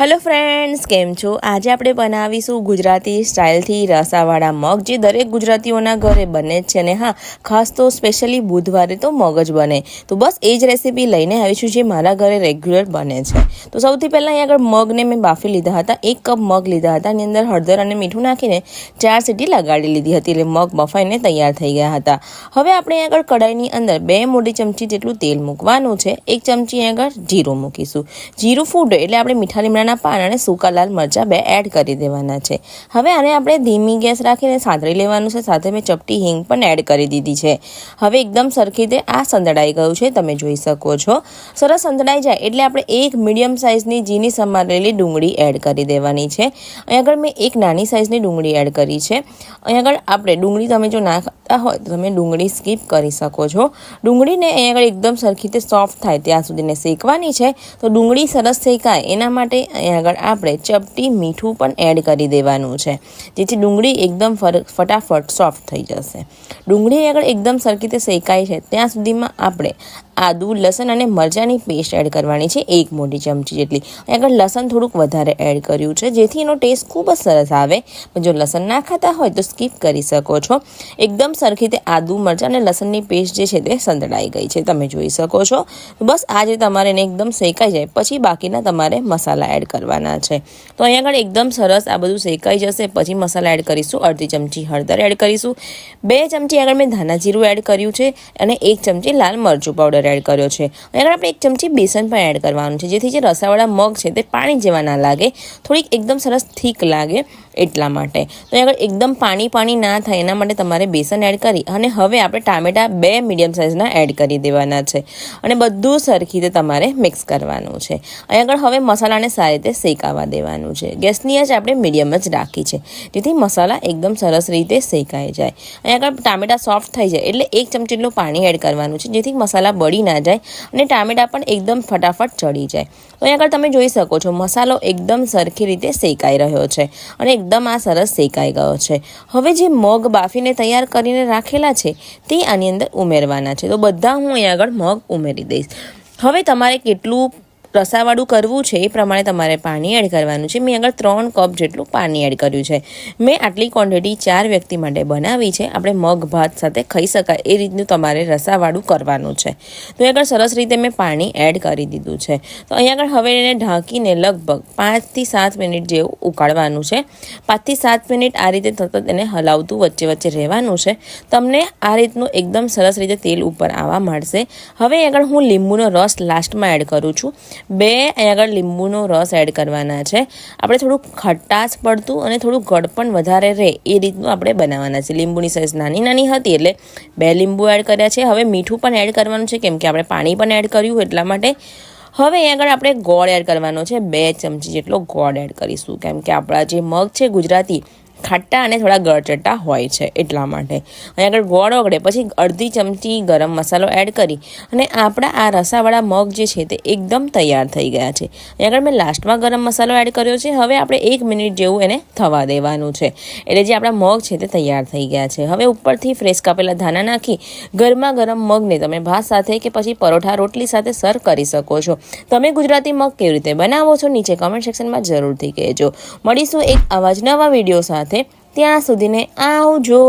Hello friends કેમ છો? આજે આપણે બનાવીશું ગુજરાતી સ્ટાઇલથી રસાવાળા મગ, જે દરેક ગુજરાતીઓના ઘરે બને જ છે ને હા, ખાસ તો સ્પેશિયલી બુધવારે તો મગ જ બને. તો બસ એ જ રેસીપી લઈને આવીશું જે મારા ઘરે રેગ્યુલર બને છે. તો સૌથી પહેલાં અહીં આગળ મગને મેં બાફી લીધા હતા. એક કપ મગ લીધા હતા. એની અંદર હળદર અને મીઠું નાખીને ચાર સીટી લગાડી લીધી હતી. એટલે મગ બફાઈને તૈયાર થઈ ગયા હતા. હવે આપણે આગળ કડાઈની અંદર બે મોટી ચમચી જેટલું તેલ મૂકવાનું છે. એક ચમચી આગળ જીરું મૂકીશું. જીરું ફૂટે એટલે આપણે મીઠા લીમડાના પાન અને સૂકા લાલ મરચાં બે એડ કરી દેવાના છે. હવે આને આપણે ધીમી ગેસ રાખીને સાંતળી લેવાનું છે. સાથે મેં ચપટી હિંગ પણ એડ કરી દીધી છે. હવે એકદમ સરખી રીતે આ સંતળાઈ ગયું છે. તમે જોઈ શકો છો. સરસ સંતળાઈ જાય એટલે આપણે એક મીડિયમ સાઇઝની ઝીની સમારેલી ડુંગળી એડ કરી દેવાની છે. અહીં આગળ મેં એક નાની સાઇઝની ડુંગળી એડ કરી છે. અહીં આગળ આપણે ડુંગળી તમે જો ના ખાતા હોય તો તમે ડુંગળી સ્કીપ કરી શકો છો. ડુંગળીને અહીં આગળ એકદમ સરખી રીતે સોફ્ટ થાય ત્યાં સુધીને શેકવાની છે. તો ડુંગળી સરસ શેકાય એના માટે અહીં આગળ આપણે ચપટી મીઠું પણ એડ કરી દેવાનું છે. જેથી ડુંગળી એકદમ ફટાફટ સોફ્ટ થઈ જશે. ડુંગળી આગળ એકદમ સરખી રીતે શેકાય છે. ત્યાં સુધીમાં આપણે આદુ, લસણ અને મરચાંની પેસ્ટ એડ કરવાની છે, એક મોટી ચમચી જેટલી. આગળ લસણ થોડુંક વધારે એડ કર્યું છે, જેથી એનો ટેસ્ટ ખૂબ જ સરસ આવે. જો લસણ ના ખાતા હોય તો સ્કીપ કરી શકો છો. એકદમ સરખી રીતે આદુ, મરચાં અને લસણની પેસ્ટ જે છે તે સંતળાઈ ગઈ છે. તમે જોઈ શકો છો. બસ આજે તમારે એને એકદમ શેકાઈ જાય, પછી બાકીના તમારે મસાલા એડ કરવાના છે. તો અહીં આગળ એકદમ સરસ આ બધું શેકાઈ જશે. પછી મસાલા એડ કરીશું, અડધી ચમચી હળદર એડ કરીશું. બે ચમચી આગળ મેં ધાના જીરું એડ કર્યું છે અને એક ચમચી લાલ મરચું પાવડર એડ કર્યો છે. અહીંયા આગળ આપણે એક ચમચી બેસન પણ એડ કરવાનું છે. જેથી જે રસાવાળા મગ છે તે પાણી જેવા ના લાગે, થોડીક એકદમ સરસ થીક લાગે. એટલા માટે. તો આગળ એકદમ પાણી પાણી ના થાય, એના માટે તમારે બેસન એડ કરી અને હવે આપણે ટામેટા બે મીડિયમ સાઇઝના એડ કરી દેવાના છે. અને બધું સરખી રીતે તમારે મિક્સ કરવાનું છે. અહીં આગળ હવે મસાલાને સારી રીતે શેકાવા દેવાનું છે. ગેસની આંચ આપણે મીડિયમ જ રાખી છે. જેથી મસાલા એકદમ સરસ રીતે શેકાઈ જાય. અહીં આગળ ટામેટા સોફ્ટ થઈ જાય એટલે એક ચમચી જેટલું પાણી એડ કરવાનું છે, જેથી મસાલા બળી ના જાય અને ટામેટા પણ એકદમ ફટાફટ ચડી જાય. તો અહીં આગળ તમે જોઈ શકો છો મસાલો એકદમ સરખી રીતે શેકાઈ રહ્યો છે અને એકદમ આ સરસ શેકાઈ ગયો છે. હવે જે મગ બાફીને તૈયાર કરીને રાખેલા છે, તે આની અંદર ઉમેરવાના છે. તો બધા હું અહીં આગળ મગ ઉમેરી દઈશ. હવે તમારે કેટલું રસાવાળું કરવું છે એ પ્રમાણે તમારે પાણી એડ કરવાનું છે. મેં આગળ ત્રણ કપ જેટલું પાણી એડ કર્યું છે. મેં આટલી ક્વોન્ટિટી ચાર વ્યક્તિ માટે બનાવી છે. આપણે મગ, ભાત સાથે ખાઈ શકાય એ રીતનું તમારે રસાવાળું કરવાનું છે. તો આગળ સરસ રીતે મેં પાણી એડ કરી દીધું છે. તો અહીં આગળ હવે એને ઢાંકીને લગભગ પાંચથી સાત મિનિટ જેવું ઉકાળવાનું છે. પાંચથી સાત મિનિટ આ રીતે સતત એને હલાવતું વચ્ચે વચ્ચે રહેવાનું છે. તમને આ રીતનું એકદમ સરસ રીતે તેલ ઉપર આવવા મળશે હવે આગળ હું લીંબુનો રસ લાસ્ટમાં એડ કરું છું. બે અહીં આગળ લીંબુનો રસ એડ કરવાના છે. આપણે થોડુંક ખટાશ પડતું અને થોડું ગળપણ વધારે રહે એ રીતનું આપણે બનાવવાના છે. લીંબુની સાઇઝ નાની નાની હતી એટલે બે લીંબુ એડ કર્યા છે. હવે મીઠું પણ એડ કરવાનું છે કેમ કે આપણે પાણી પણ એડ કર્યું એટલા માટે. હવે અહીં આગળ આપણે ગોળ એડ કરવાનો છે. બે ચમચી જેટલો ગોળ એડ કરીશું. કેમ કે આપણા જે મગ છે ગુજરાતી ખાટા અને થોડા ગળચટ્ટા હોય છે એટલા માટે. અહીં આગળ ગોળ ઓગળે, પછી અડધી ચમચી ગરમ મસાલો એડ કરી અને આપણા આ રસાવાળા મગ જે છે તે એકદમ તૈયાર થઈ ગયા છે. અહીં આગળ મેં લાસ્ટમાં ગરમ મસાલો એડ કર્યો છે. હવે આપણે એક મિનિટ જેવું એને થવા દેવાનું છે. એટલે જે આપણા મગ છે તે તૈયાર થઈ ગયા છે. હવે ઉપરથી ફ્રેશ કાપેલા ધાના નાખી ગરમા ગરમ મગને તમે ભાત સાથે કે પછી પરોઠા રોટલી સાથે સર્વ કરી શકો છો. તમે ગુજરાતી મગ કેવી રીતે બનાવો છો, નીચે કમેન્ટ સેક્શનમાં જરૂરથી કહેજો. મળીશું એક આવા જ નવા વીડિયો સાથે ત્યાં સુધીને આવજો.